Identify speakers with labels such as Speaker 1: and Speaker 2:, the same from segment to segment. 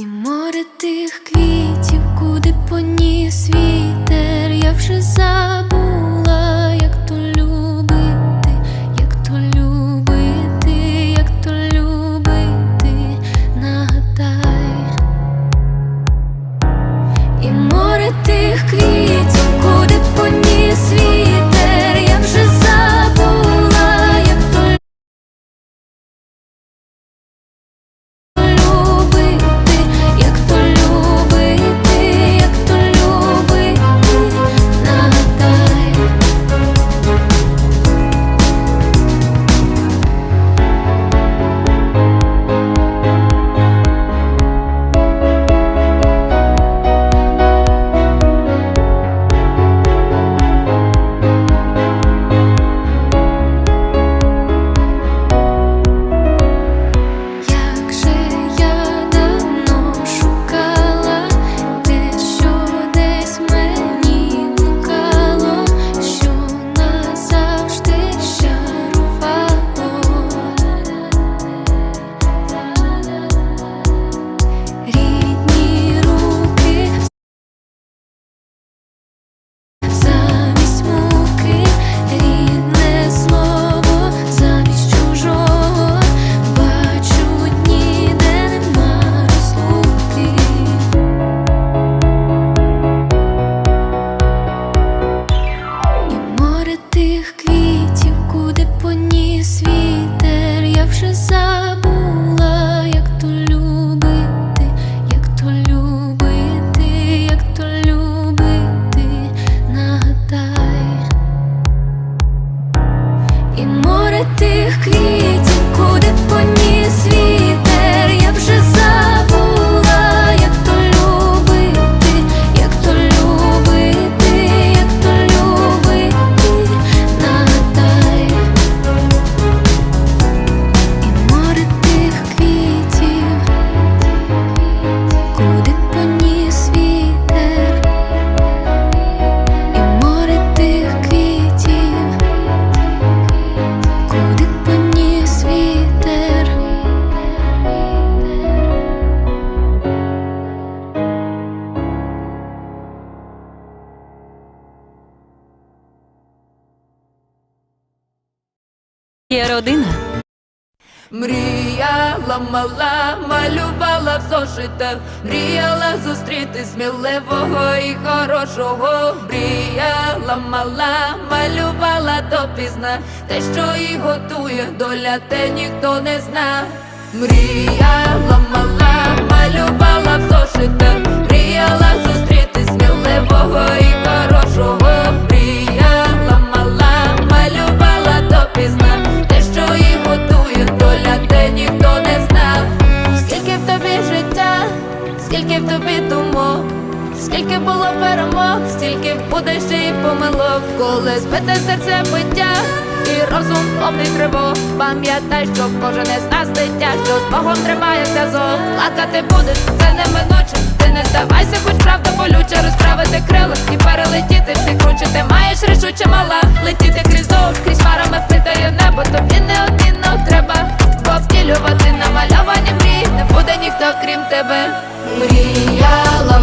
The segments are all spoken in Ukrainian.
Speaker 1: І море тих квітів, куди поніс вітер, я вже забув.
Speaker 2: Є родина.
Speaker 3: Мріяла, мала, малювала в зошитах, мріяла зустріти сміливого і хорошого, мріяла, мала, малювала допізна, те, що і готує, доля те ніхто не зна. Мріяла, мала, малювала в зошитах, мріяла зустріти сміливого. і коли збите серце биття і розум повний тривог Пам'ятай, що кожен із нас дитя, що з Богом тримається зов Плакати будеш, це неминуче. Ти не здавайся, хоч правда болюча. Розправити крила і перелетіти. Всі круче Ти маєш рішуче мала. Летіти крізь зов, крізь парами вкидає небо, тобі неодмінно треба повтілювати намальовані мрії, не буде ніхто крім тебе. Мріяла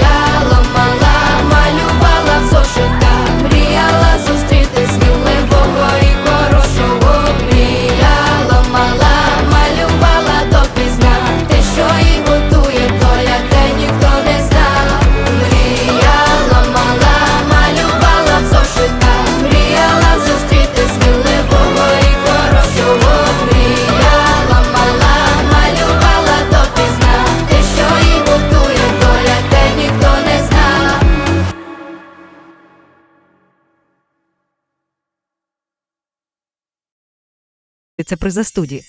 Speaker 3: la
Speaker 2: Це при студії.